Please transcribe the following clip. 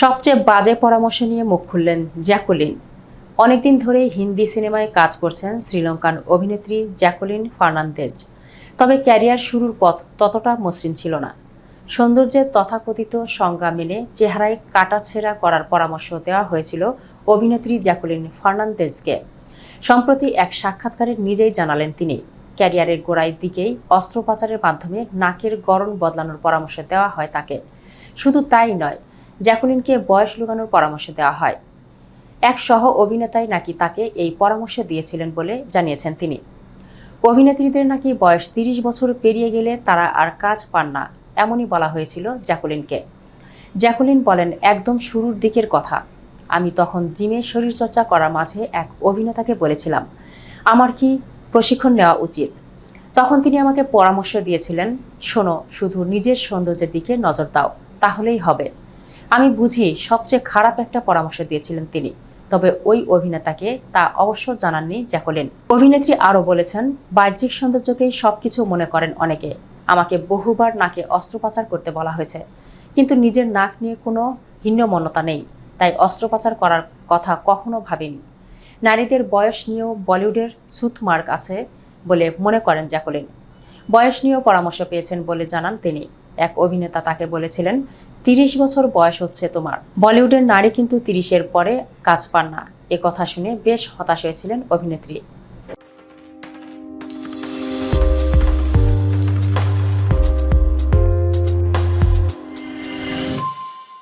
সবচেয়ে বাজে পরামর্শ নিয়ে মুখ খুললেন জ্যাকুলিন। অনেকদিন ধরেই হিন্দি সিনেমায় কাজ করছেন শ্রীলঙ্কান অভিনেত্রী জ্যাকুলিন ফার্নান্দেজ। তবে ক্যারিয়ার শুরুর পথ ততটা মসৃণ ছিল না। সৌন্দর্যের তথাকথিত সংজ্ঞা মেনে চেহারায় কাটাছেঁড়া করার পরামর্শ দেওয়া হয়েছিল অভিনেত্রী জ্যাকুলিন ফার্নান্দেজকে। সম্প্রতি এক সাক্ষাৎকারে নিজেই জানালেন তিনি, ক্যারিয়ারের গোড়ায় দিকেই অস্ত্রোপচারের মাধ্যমে নাকের গড়ন বদলানোর পরামর্শ দেওয়া হয় তাকে। শুধু তাই নয় জ্যাকুলিনকে বয়স লুকানোর পরামর্শ দেওয়া হয়। এক সহ অভিনেতাই নাকি তাকে এই পরামর্শ দিয়েছিলেন বলে জানিয়েছেন তিনি। অভিনেত্রীদের নাকি বয়স তিরিশ বছর পেরিয়ে গেলে তারা আর কাজ পান না, এমনই বলা হয়েছিল জ্যাকুলিনকে। জ্যাকুলিন বলেন, একদম শুরুর দিকের কথা। আমি তখন জিমে শরীরচর্চা করার মাঝে এক অভিনেতাকে বলেছিলাম, আমার কি প্রশিক্ষণ নেওয়া উচিত তখন তিনি আমাকে পরামর্শ দিয়েছিলেন, শোনো, শুধু নিজের সৌন্দর্যের দিকে নজর দাও, তাহলেই হবে আমি বুঝি সবচেয়ে খারাপ একটা পরামর্শ দিয়েছিলেন তিনি, তবে ওই অভিনেতাকে তা অবশ্য জানাননি জ্যাকলিন। অভিনেত্রী আরও বলেছেন, বাহ্যিক সৌন্দর্যকেই সবকিছু মনে করেন অনেকে, আমাকে বহুবার নাকে অস্ত্রোপচার করতে বলা হয়েছে, কিন্তু নিজের নাক নিয়ে কোনো হীনমন্যতা নেই, তাই অস্ত্রোপচার করার কথা কখনো ভাবিনি। নারীদের বয়স নিয়েও বলিউডের সুথমার্ক আছে বলে মনে করেন জ্যাকলিন। বয়স নিয়েও পরামর্শ পেয়েছেন বলে জানান তিনি। এক অভিনেতা তাকে বলেছিলেন, তিরিশ বছর বয়স হচ্ছে তোমার। বলিউডের নারী কিন্তু তিরিশের পরে কাজ পান না। এ কথা শুনে বেশ হতাশ হয়েছিলেন অভিনেত্রী।